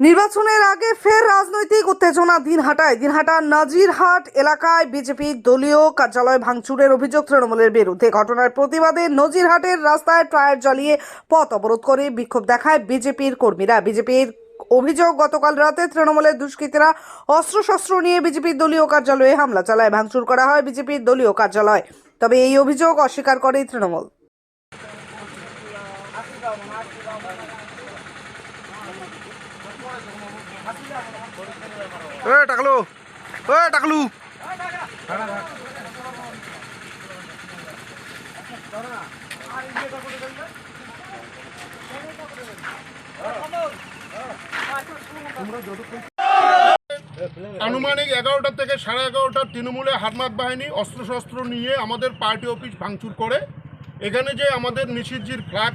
নির্বাচনের আগে ফের রাজনৈতিক উত্তেজনা দিনহাটায়। দিনহাটার নাজিরহাট এলাকায় বিজেপির দলীয় কার্যালয় ভাঙচুরের অভিযোগ তৃণমূলের বিরুদ্ধে। ঘটনার প্রতিবাদে নজিরহাটের রাস্তায় টায়ার জ্বালিয়ে পথ অবরোধ করে বিক্ষোভ দেখায় বিজেপির কর্মীরা। বিজেপির অভিযোগ, গতকাল রাতে তৃণমূলের দুষ্কৃতীরা অস্ত্রশস্ত্র নিয়ে বিজেপির দলীয় কার্যালয়ে হামলা চালায়। ভাঙচুর করা হয় বিজেপির দলীয় কার্যালয়। তবে এই অভিযোগ অস্বীকার করে তৃণমূল। টাকলু টাকলু। আনুমানিক এগারোটা থেকে সাড়ে এগারোটা তৃণমূলে হারমাত বাহিনী অস্ত্রশস্ত্র নিয়ে আমাদের পার্টি অফিস ভাঙচুর করে। এখানে যে আমাদের নিষিদ্ধজির ফ্ল্যাগ,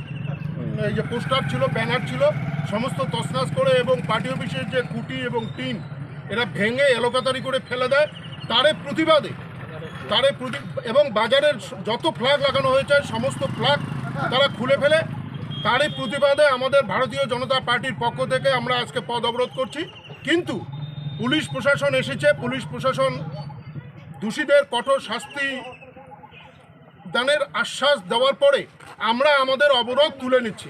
এই যে পোস্টার ছিল, ব্যানার ছিল সমস্ত তছনাছ করে এবং পার্টি অফিসের যে কুটি এবং টিন, এরা ভেঙে এলোকাতারি করে ফেলে দেয়। তারে প্রতিবাদে, তারে প্রতি, এবং বাজারের যত ফ্ল্যাগ লাগানো হয়েছে, সমস্ত ফ্ল্যাগ তারা খুলে ফেলে। তারই প্রতিবাদে আমাদের ভারতীয় জনতা পার্টির পক্ষ থেকে আমরা আজকে পদ অবরোধ করছি। কিন্তু পুলিশ প্রশাসন এসেছে। পুলিশ প্রশাসন দোষীদের কঠোর শাস্তি দানের আশ্বাস দেওয়ার পরে আমরা আমাদের অবরোধ তুলে নিচ্ছি।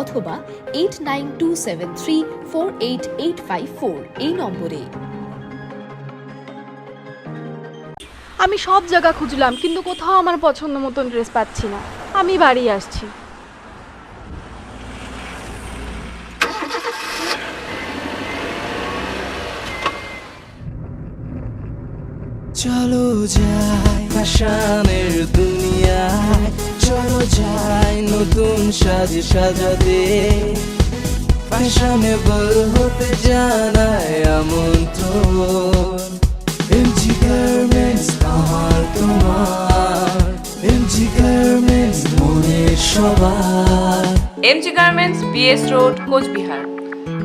অথবা eight nine two seven three four eight eight five four এই নম্বরে। আমি সব জায়গা খুঁজলাম কিন্তু কোথাও আমার পছন্দ মতন ড্রেস পাচ্ছি না। আমি বাড়ি আসছি। চলো যাই ফ্যাশনের সাজে সাজাতে ফ্যাশনেবল হতে জানায় আমন্ত্রণ। এমজি গার্মেন্টস আমার তোমার। এমজি গার্মেন্টস, মনের সবার। MG garments, BS road, Coochbehar.